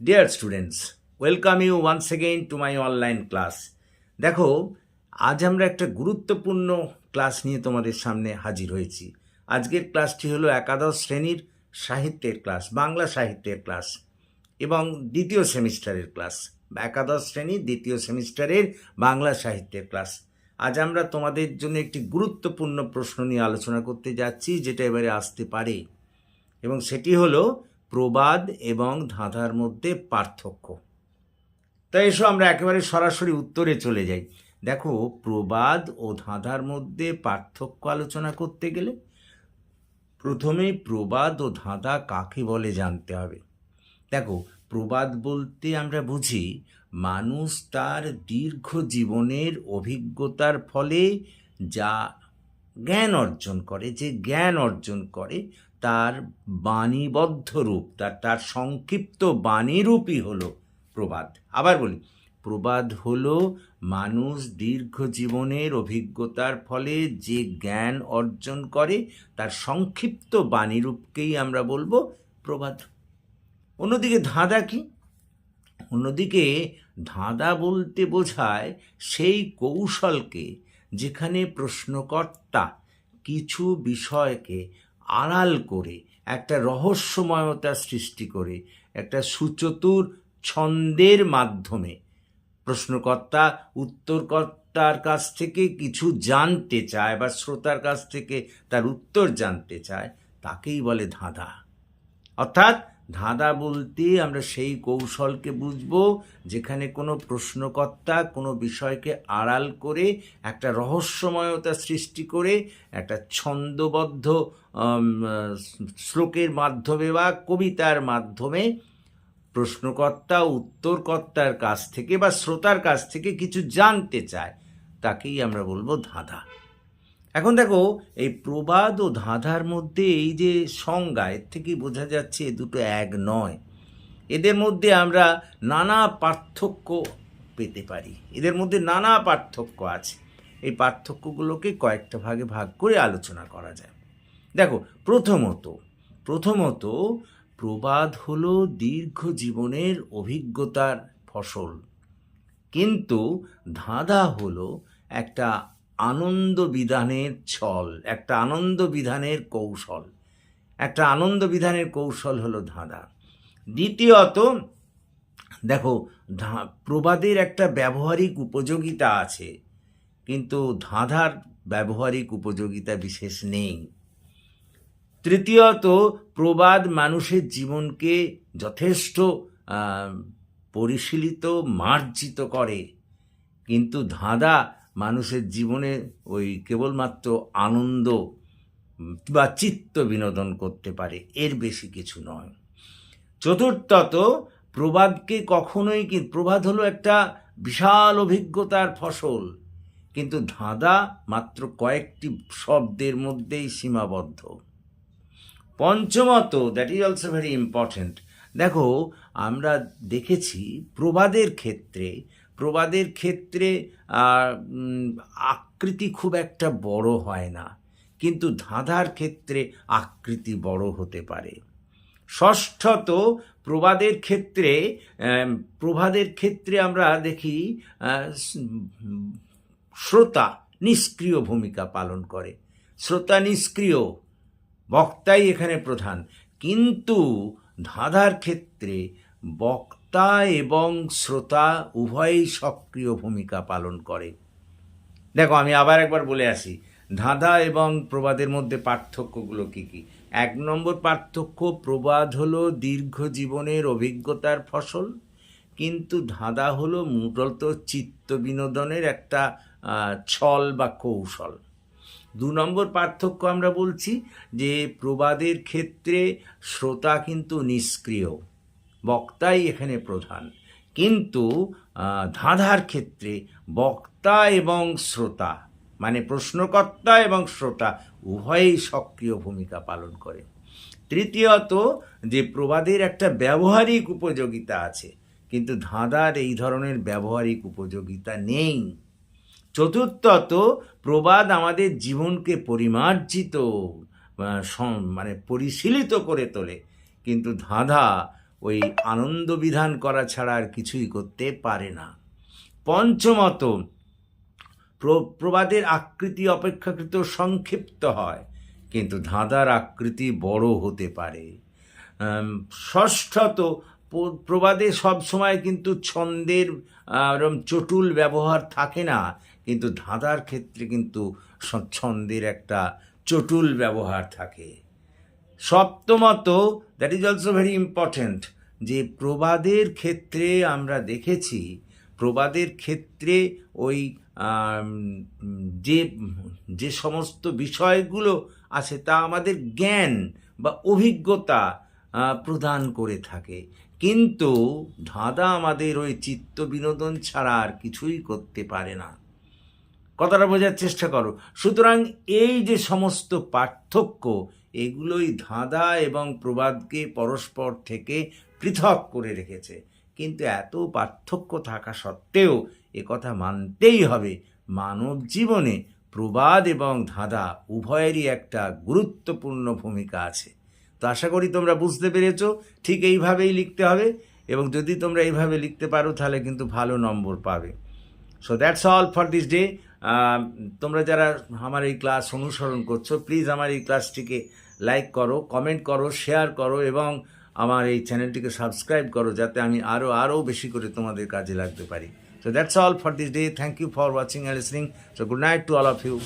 Dear students welcome you once again to my online class দেখো, আজ আমরা একটা গুরুত্বপূর্ণ ক্লাস নিয়ে তোমাদের সামনে হাজির হয়েছি। আজকের ক্লাসটি হলো একাদশ শ্রেণির সাহিত্যের ক্লাস বাংলা সাহিত্যের ক্লাস এবং দ্বিতীয় সেমিস্টারের ক্লাস একাদশ শ্রেণির দ্বিতীয় সেমিস্টারের বাংলা সাহিত্যের ক্লাস আজ আমরা তোমাদের জন্য একটি গুরুত্বপূর্ণ প্রশ্ন নিয়ে আলোচনা করতে যাচ্ছি, যেটা এবারে আসতে পারে। এবং সেটি হলো প্রবাদ এবং ধাঁধার মধ্যে পার্থক্য। তাই এসো আমরা একেবারে সরাসরি উত্তরে চলে যাই। দেখো, প্রবাদ ও ধাঁধার মধ্যে পার্থক্য আলোচনা করতে গেলে প্রথমেই প্রবাদ ও ধাঁধা কাকে বলে জানতে হবে? দেখো, প্রবাদ বলতে আমরা বুঝি, মানুষ তার দীর্ঘ জীবনের অভিজ্ঞতার ফলে যা জ্ঞান অর্জন করে, যে জ্ঞান অর্জন করে তার বাণীবদ্ধ রূপ, তার তার সংক্ষিপ্ত বাণীরূপই হলো প্রবাদ। আবার বলি, প্রবাদ হলো মানুষ দীর্ঘ জীবনের অভিজ্ঞতার ফলে যে জ্ঞান অর্জন করে, তার সংক্ষিপ্ত বাণীরূপকেই আমরা বলব প্রবাদ। অন্যদিকে ধাঁধা কি? অন্যদিকে ধাঁধা বলতে বোঝায় সেই কৌশলকে যেখানে প্রশ্নকর্তা কিছু বিষয়কে আড়াল করে, একটা রহস্যময়তা সৃষ্টি করে, একটা সুচতুর ছন্দের মাধ্যমে প্রশ্নকর্তা, উত্তরকর্তার কাছ থেকে কিছু জানতে চায় বা শ্রোতার কাছ থেকে তার উত্তর জানতে চায়, তাকেই বলে ধাঁধা। অর্থাৎ ধাঁধা বলতে আমরা সেই কৌশলকে বুঝব যেখানে কোনো প্রশ্নকর্তা কোনো বিষয়কে আড়াল করে একটা রহস্যময়তা সৃষ্টি করে একটা ছন্দবদ্ধ শ্লোকের মাধ্যমে বা কবিতার মাধ্যমে প্রশ্নকর্তা, উত্তরকর্তার কাছ থেকে বা শ্রোতার কাছ থেকে কিছু জানতে চায়, তাকেই আমরা বলব ধাঁধা। এখন দেখো, এই প্রবাদ ও ধাঁধার মধ্যে এই যে সংজ্ঞা, এর থেকেই বোঝা যাচ্ছে দুটো এক নয়। এদের মধ্যে আমরা নানা পার্থক্য পেতে পারি। এদের মধ্যে নানা পার্থক্য আছে। এই পার্থক্যগুলোকে কয়েকটা ভাগে ভাগ করে আলোচনা করা যায়। দেখো, প্রথমত প্রথমত প্রবাদ হলো দীর্ঘ জীবনের অভিজ্ঞতার ফসল। কিন্তু ধাঁধা হলো একটা আনন্দ বিধানের ছল, একটা আনন্দ বিধানের কৌশল। একটা আনন্দ বিধানের কৌশল হলো ধাঁধা। দ্বিতীয়ত, দেখো প্রবাদের একটা ব্যবহারিক উপযোগিতা আছে, কিন্তু ধাঁধার ব্যবহারিক উপযোগিতা বিশেষ নেই। তৃতীয়ত, প্রবাদ মানুষের জীবনকে যথেষ্ট পরিশীলিত, মার্জিত করে, কিন্তু ধাঁধা মানুষের জীবনে ওই কেবলমাত্র আনন্দ বা চিত্ত বিনোদন করতে পারে, এর বেশি কিছু নয়। চতুর্থত, প্রবাদকে কখনোই কি, প্রবাদ হলো একটা বিশাল অভিজ্ঞতার ফসল, কিন্তু ধাঁধা মাত্র কয়েকটি শব্দের মধ্যেই সীমাবদ্ধ। পঞ্চমত that is also very important দেখো, আমরা দেখেছি প্রবাদের ক্ষেত্রে প্রবাদের ক্ষেত্রে আকৃতি খুব একটা বড় হয় না। কিন্তু ধাঁধার ক্ষেত্রে আকৃতি বড় হতে পারে। ষষ্ঠত প্রবাদের ক্ষেত্রে প্রবাদের ক্ষেত্রে আমরা দেখি শ্রোতা নিষ্ক্রিয় ভূমিকা পালন করে। শ্রোতা নিষ্ক্রিয়, বক্তাই এখানে প্রধান। কিন্তু ধাঁধার ক্ষেত্রে বক্তা এবং শ্রোতা উভয়ই সক্রিয় ভূমিকা পালন করে। দেখো, আমি আবার একবার বলে আসি, ধাঁধা এবং প্রবাদের মধ্যে পার্থক্যগুলো কি কি? এক নম্বর পার্থক্য, প্রবাদ হলো দীর্ঘ জীবনের অভিজ্ঞতার ফসল, কিন্তু ধাঁধা হলো মূলত চিত্ত বিনোদনের একটা ছল বা কৌশল। দু নম্বর পার্থক্য আমরা বলছি যে, প্রবাদের ক্ষেত্রে শ্রোতা কিন্তু নিষ্ক্রিয়। বক্তাই এখানে প্রধান। কিন্তু ধাঁধার ক্ষেত্রে বক্তা এবং শ্রোতা মানে প্রশ্নকর্তা এবং শ্রোতা উভয়ই সক্রিয় ভূমিকা পালন করে। তৃতীয়ত, যে প্রবাদের একটা ব্যবহারিক উপযোগিতা আছে, কিন্তু ধাঁধার এই ধরনের ব্যবহারিক উপযোগিতা নেই। চতুর্থত, প্রবাদ আমাদের জীবনকে পরিমার্জিত মানে পরিশীলিত করে তোলে। কিন্তু ধাঁধা ওই আনন্দ বিধান করা ছাড়া আর কিছুই করতে পারে না। পঞ্চমত, প্র- প্রবাদের আকৃতি অপেক্ষাকৃত সংক্ষিপ্ত হয়, কিন্তু ধাঁধার আকৃতি বড় হতে পারে। ষষ্ঠত প্রবাদে সব সময় কিন্তু ছন্দের এরম চটুল ব্যবহার থাকে না, কিন্তু ধাঁধার ক্ষেত্রে কিন্তু ছন্দের একটা চটুল ব্যবহার থাকে। সপ্তমত that is also very important যে প্রবাদের ক্ষেত্রে আমরা দেখেছি, প্রবাদের ক্ষেত্রে ওই যে যে সমস্ত বিষয়গুলো আছে তা আমাদের জ্ঞান বা অভিজ্ঞতা প্রদান করে থাকে। কিন্তু ধাঁধা আমাদের ওই চিত্ত বিনোদন ছাড়া আর কিছুই করতে পারে না। কথাটা বোঝার চেষ্টা করো। সুতরাং এই যে সমস্ত পার্থক্য এগুলোই ধাঁধা এবং প্রবাদকে পরস্পর থেকে পৃথক করে রেখেছে। কিন্তু এত পার্থক্য থাকা সত্ত্বেও কথা মানতেই হবে, মানব জীবনে প্রবাদ এবং ধাঁধা উভয়েরই একটা গুরুত্বপূর্ণ ভূমিকা আছে। তো আশা করি তোমরা বুঝতে পেরেছ, ঠিক এইভাবেই লিখতে হবে এবং যদি তোমরা এইভাবে লিখতে পারো তাহলে কিন্তু ভালো নম্বর পাবে। So that's all for this day তোমরা যারা আমার এই ক্লাস অনুসরণ করছ প্লিজ আমার এই ক্লাসটিকে লাইক করো কমেন্ট করো শেয়ার করো এবং আমার এই চ্যানেলটিকে সাবস্ক্রাইব করো যাতে আমি আরও আরও বেশি করে তোমাদের কাজে লাগতে পারি। So that's all for this day thank you for watching and listening so good night to all of you